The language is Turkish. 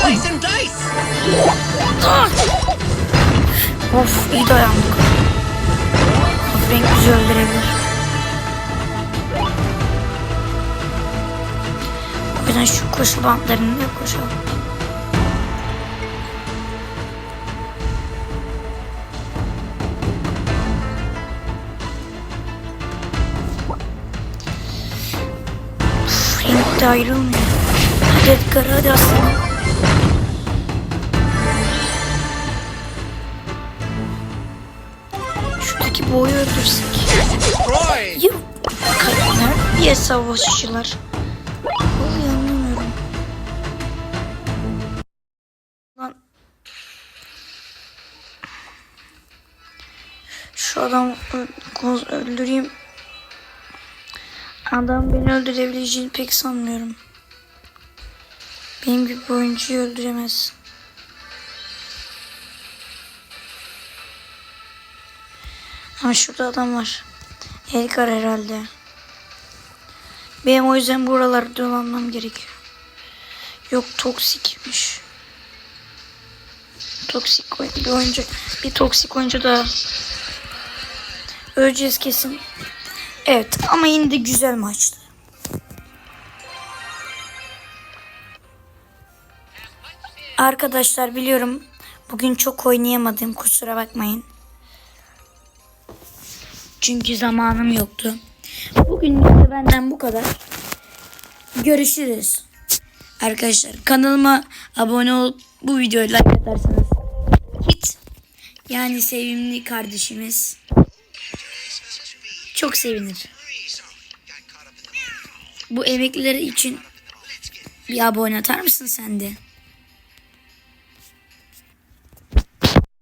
Slice and dice! Of iyi dayandık. Frank bizi öldürebilir. O yüzden şu koşu bantlarında koşalım. Frank de ayrılmıyor. Hadi Edgar hadi aslanım. Şuradaki boyu öldürsek. Destroy! Yok. Kalpler. Niye savaşçılar? Vallahi anlamıyorum. Lan. Şu adam öldüreyim. Adam beni öldürebileceğini pek sanmıyorum. Benim gibi bir oyuncuyu öldüremez. Ha şurada adam var. Edgar herhalde. Benim o yüzden buralarda dolanmam gerekiyor. Yok toksikmiş. Toksik bir oyuncu. Bir toksik oyuncu da öleceğiz kesin. Evet ama yine de güzel maçtı. Arkadaşlar biliyorum bugün çok oynayamadım kusura bakmayın. Çünkü zamanım yoktu. Bugün de benden bu kadar. Görüşürüz. Arkadaşlar kanalıma abone olup bu videoyu like atarsanız hiç yani sevimli kardeşimiz çok sevinir. Bu emekliler için bir abone atar mısın sen de?